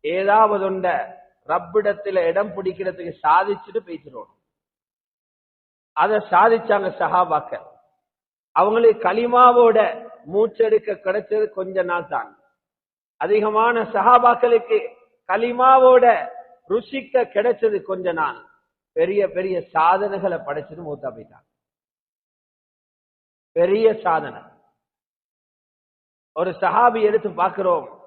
ஏதாவது ஒண்ட ரப்பிடத்துல இடம் பிடிக்கிறதுக்கு சாதிச்சுட்டு பேசிடணும் அதை சாதிச்சாங்க சஹாபாக்கள். அவங்களுக்கு களிமாவோட மூச்செடுக்க கிடைச்சது கொஞ்ச நாள் தான். அதிகமான சஹாபாக்களுக்கு களிமாவோட ருசிக்க கிடைச்சது கொஞ்ச நாள். பெரிய பெரிய சாதனைகளை படைச்சது மூத்தா போயிட்டாங்க. பெரிய சாதனை. ஒரு சஹாபி எடுத்து பார்க்கிறோம்.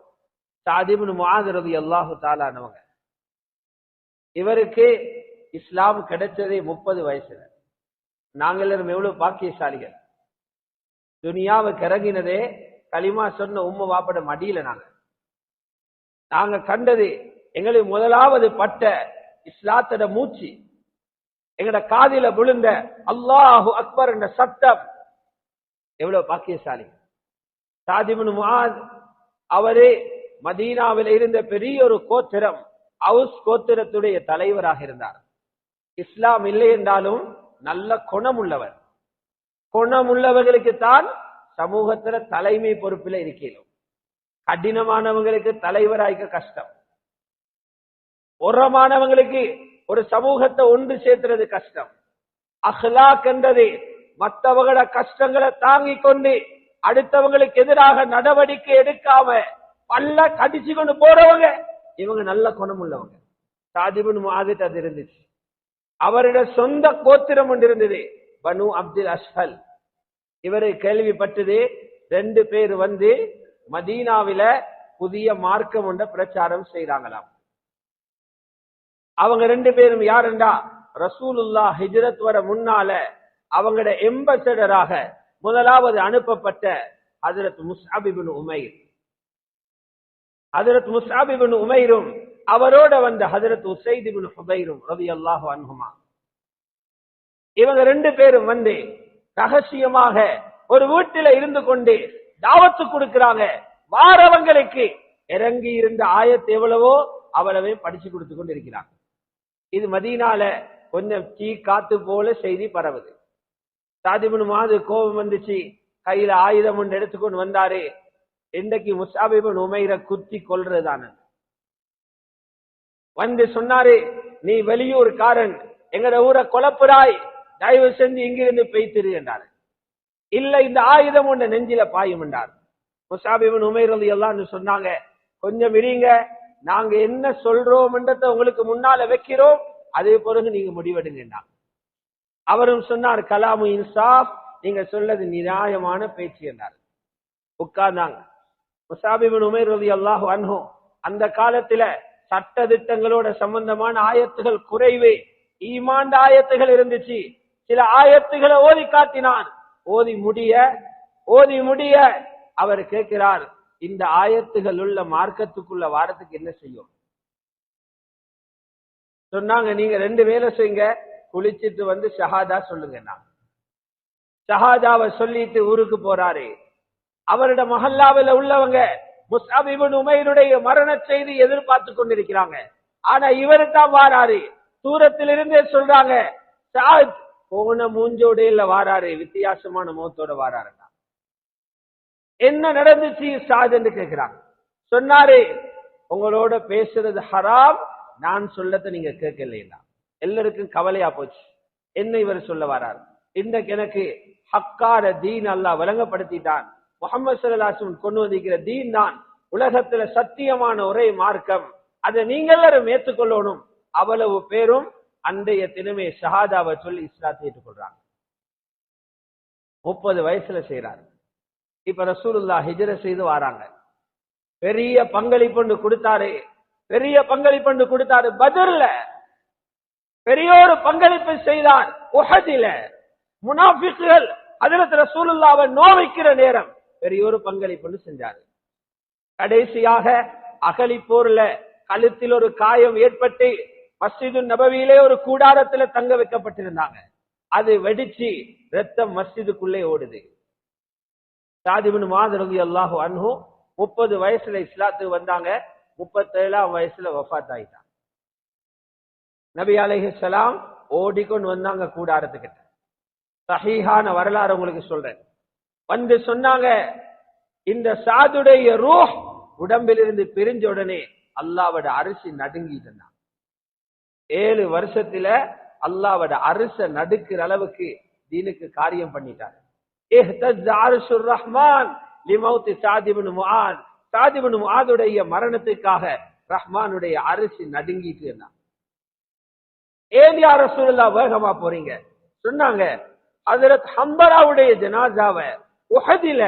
சாதிபுன் முகாதிரது அல்லாஹு தாலானவங்க இவருக்கு இஸ்லாம் கிடைச்சதே முப்பது வயசுல. நாங்கள் எவ்வளவு பாக்கியசாலிகள். துனியாவுக்கு இறங்கினதே களிமா சொன்ன உம்ம வாப்பட மடியில நாங்க. நாங்க கண்டது எங்களுக்கு முதலாவது பட்ட இஸ்லாத்தோட மூச்சு. எங்கட காதில விழுந்த அல்லாஹு அக்பர் என்ற சட்டம். எவ்வளவு பாக்கியசாலி. சாதிபுன் முகாத் அவரே மதீனாவில் இருந்த பெரிய ஒரு கோத்திரம் அவுஸ் கோத்திரத்துடைய தலைவராக இருந்தார். இஸ்லாம் இல்லை என்றாலும் நல்ல குணம் உள்ளவர் குணம் உள்ளவர்களுக்கு தான் சமூகத்துல தலைமை பொறுப்பில் இருக்கிறோம் கடினமானவங்களுக்கு தலைவராய்க்க கஷ்டம். உரமானவங்களுக்கு ஒரு சமூகத்தை ஒன்று சேர்த்துறது கஷ்டம். அஹ்லாக் என்றது மற்றவங்கள கஷ்டங்களை தாங்கிக் கொண்டு அடுத்தவங்களுக்கு எதிராக நடவடிக்கை எடுக்காம பல்ல கடிச்சு கொண்டு போறவங்க. இவங்க நல்ல குணம் உள்ளவங்க சாதிபுன் மாதிட்டு அது இருந்துச்சு. அவரோட சொந்த கோத்திரம் ஒன்று இருந்தது. பனு அப்துல் அஸ்ஹல் இவரை கேள்விப்பட்டது ரெண்டு பேர் வந்து மதீனாவில புதிய மார்க்கம் ஒன்ற பிரச்சாரம் செய்றாங்களாம். அவங்க ரெண்டு பேரும் யாருண்டா? ரசூலுல்லா ஹிஜ்ரத் வர முன்னால அவங்களோட எம்பசடராக முதலாவது அனுப்பப்பட்ட ஹஜரத் முஸ்அபிபின் உமைர். ஹஜரத் முசாபிபின் உமைரும் அவரோட வந்த ஹஜரத் உசைதிபின் ஹுபைரும் ரவி அல்லாஹு அன்ஹுமா. இவங்க ரெண்டு பேரும் வந்து ரகசியமாக ஒரு வீட்டில இருந்து கொண்டு தாவத்து கொடுக்கிறாங்க. வாரவங்களுக்கு இறங்கி இருந்த ஆயத்து எவ்வளவோ அவ்வளவே படிச்சு கொடுத்து கொண்டு இருக்கிறாங்க இது மதியனால கொஞ்சம் தீ காத்து போல செய்தி பரவுது. சாதிபுன் மாது கோபம் வந்துச்சு. கையில ஆயுதம் ஒன்று எடுத்துக்கொண்டு வந்தாரு. இன்றைக்கு முசாபிபன் உமைர குத்தி கொல்றதான வந்து சொன்னாரு நீ வெளியூர்காரன் எங்கட ஊரை கொலப்புறாய் தயவு செஞ்சு இங்கிருந்து பெய்திரு என்றார். இல்ல இந்த ஆயுதம் உண்ட நெஞ்சில பாயும் என்றார். முசாபிபன் உமைர் எல்லாம் சொன்னாங்க கொஞ்சம் இருங்க நாங்க என்ன சொல்றோம்ன்றத உங்களுக்கு முன்னால வைக்கிறோம் அதே பிறகு நீங்க முடிவெடுங்க அவரும் சொன்னார் கலாமு இன்சாப் நீங்க சொல்லது நியாயமான பேச்சு என்றார். உட்கார்ந்தாங்க. முசாபிபின் உமேர் ரவி அல்லாஹு அன்ஹோ அந்த காலத்துல சட்ட திட்டங்களோட சம்பந்தமான ஆயத்துகள் குறைவு ஈமாண்ட ஆயத்துகள் இருந்துச்சு. சில ஆயத்துகளை ஓதி காட்டினான். ஓதி முடிய ஓதி முடிய அவர் கேட்கிறார் இந்த ஆயத்துகள் உள்ள மார்க்கத்துக்குள்ள வாரத்துக்கு என்ன செய்யும்? சொன்னாங்க நீங்க ரெண்டு வேலை செய்யுங்க குளிச்சிட்டு வந்து ஷஹாதா சொல்லுங்க நான். ஷஹாதாவை சொல்லிட்டு ஊருக்கு போறாரு. அவரோட மஹல்லாவில் உள்ளவங்க முஸ்அபிபின் உமைருடைய மரண செய்தி எதிர்பார்த்து கொண்டிருக்கிறாங்க. ஆனா இவரு தான் வாராரு. தூரத்திலிருந்தே சொல்றாங்க சாத் போன இல்ல வாராரு வித்தியாசமான முகத்தோட வாராருங்க என்ன நடந்துச்சு சாத் என்று கேட்கிறாங்க சொன்னாரு உங்களோட பேசுறது ஹராம் நான் சொல்லத்தை நீங்க கேட்கலைன்னா எல்லாருக்கும் கவலையா போச்சு. என்ன இவர் சொல்ல வரார்? இன்றைக்கு எனக்கு ஹக்கார தீன் அல்லாஹ் வழங்கப்படுத்திட்டான் முகமது சல்லாசும் கொண்டு வந்திருக்கிற தீன் தான் உலகத்துல சத்தியமான ஒரே மார்க்கம். அதை நீங்க எல்லாரும் ஏற்றுக்கொள்ளணும். அவ்வளவு பேரும் அன்றைய தினமே ஷஹாதாவை சொல்லி இஸ்லாத்தை ஏற்றுக்கொள்றாங்க முப்பது வயசுல செய்யறாரு இப்ப ரசூலுல்லா ஹிஜர செய்து வராங்க. பெரிய பங்களிப்பு கொடுத்தாரு. பெரிய பங்களிப்பு கொடுத்தாரு பதில்ல பெரிய ஒரு பங்களிப்பு செய்தார். உஹதில. முனாபிக்குகள் அதில் ரசூலுல்லாவை நோவிக்கிற நேரம். பெரிய ஒரு செஞ்சாரு. கடைசியாக அகலி போர்ல கழுத்தில் ஒரு காயம் ஏற்பட்டு மஸ்ஜிது நபவியிலே ஒரு கூடாரத்துல தங்க வைக்கப்பட்டிருந்தாங்க. அது வெடிச்சு ரத்தம் மஸ்ஜிதுக்குள்ளே ஓடுது. சாதிபின் மாதிரி அல்லாஹு அன்ஹு முப்பது வயசுல இஸ்லாத்துக்கு வந்தாங்க. முப்பத்தேழாம் வயசுல வஃத் ஆயிட்டாங்க நபி அலைஹலாம் ஓடிக்கொண்டு வந்தாங்க கூடாரத்துக்கிட்ட. சஹீஹான வரலாறு உங்களுக்கு சொல்றேன். வந்து சொன்னாங்க இந்த சாதுடைய ரூஹ் உடம்பிலிருந்து பிரிஞ்ச உடனே அல்லாவோட அரிசி நடுங்கிட்டு ஏழு வருஷத்துல அல்லாவோட அரிச நடுக்கிற அளவுக்கு தீனுக்கு காரியம் பண்ணிட்டாரு. ரஹ்மான் லிமௌத்தி சாதிபின் சாதிபனு சாதிபின் மரணத்துக்காக ரஹ்மானுடைய அரிசி நடுங்கிட்டு இருந்தான் ஏன் யார சூழலா வேகமா போறீங்க? சொன்னாங்க அதுல ஹம்பராவுடைய ஜனாசாவை உஹதில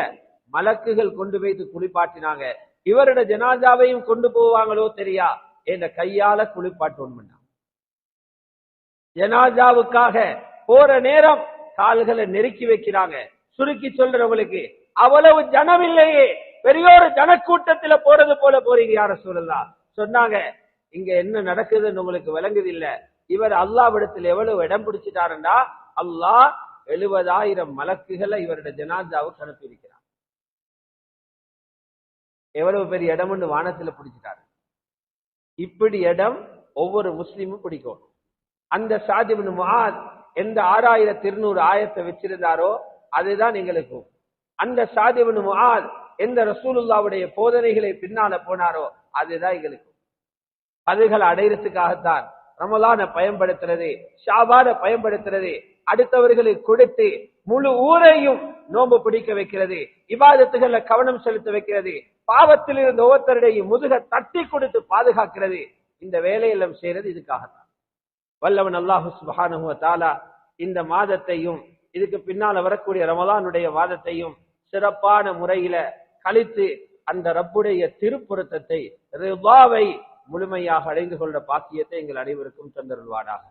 மலக்குகள் கொண்டு வைத்து குளிப்பாட்டினாங்க. இவரோட ஜனாஜாவையும் கொண்டு போவாங்களோ தெரியா? என்ற கையால குளிப்பாட்டு ஜனாஜாவுக்காக போற நேரம் கால்களை நெருக்கி வைக்கிறாங்க. சுருக்கி சொல்றவங்களுக்கு அவ்வளவு ஜனம் இல்லையே. பெரியோரு ஜனக்கூட்டத்துல போறது போல போறீங்க யார சொல்லலாம் சொன்னாங்க. இங்க என்ன நடக்குதுன்னு உங்களுக்கு விளங்குது இல்ல இவர் அல்லாவிடத்தில் எவ்வளவு இடம் பிடிச்சிட்டாருன்னா அல்லாஹ் எழுபதாயிரம் மலக்குகளை இவருடைய ஜனாதாவுக்கு அனுப்பியிருக்கிறார் எவ்வளவு பெரிய இடம்னு வானத்துல பிடிச்சிட்டாரு. இப்படி இடம் ஒவ்வொரு முஸ்லீமும் பிடிக்கும். அந்த சாதிபின் முகாத் எந்த ஆறாயிரத்தி இருநூறு ஆயத்தை வச்சிருந்தாரோ அதுதான் எங்களுக்கும் அந்த சாதிபின் முகாத் எந்த ரசூலுல்லாவுடைய போதனைகளை பின்னால போனாரோ அதுதான் எங்களுக்கு. அதுகளை அடையிறதுக்காகத்தான் ரமலான பயன்படுத்துறது ஷாபான பயன்படுத்துறது அடுத்தவர்களுக்கு கொடுத்து முழு ஊரையும் நோம்பு பிடிக்க வைக்கிறது இவாதத்துகள்ல கவனம் செலுத்த வைக்கிறது பாவத்தில் இருந்த ஒவ்வொருத்தருடைய முதுக தட்டி கொடுத்து பாதுகாக்கிறது. இந்த வேலையெல்லாம் செய்யறது இதுக்காகத்தான். வல்லவன் அல்லாஹு சுபஹானஹு தாலா இந்த மாதத்தையும் இதுக்கு பின்னால வரக்கூடிய ரமலானுடைய மாதத்தையும் சிறப்பான முறையில கழித்து அந்த ரப்புடைய திருப்புறத்தத்தை ரிவாவை முழுமையாக அடைந்து கொண்ட பாக்கியத்தை எங்கள் அனைவருக்கும் தந்தருள்வானாக.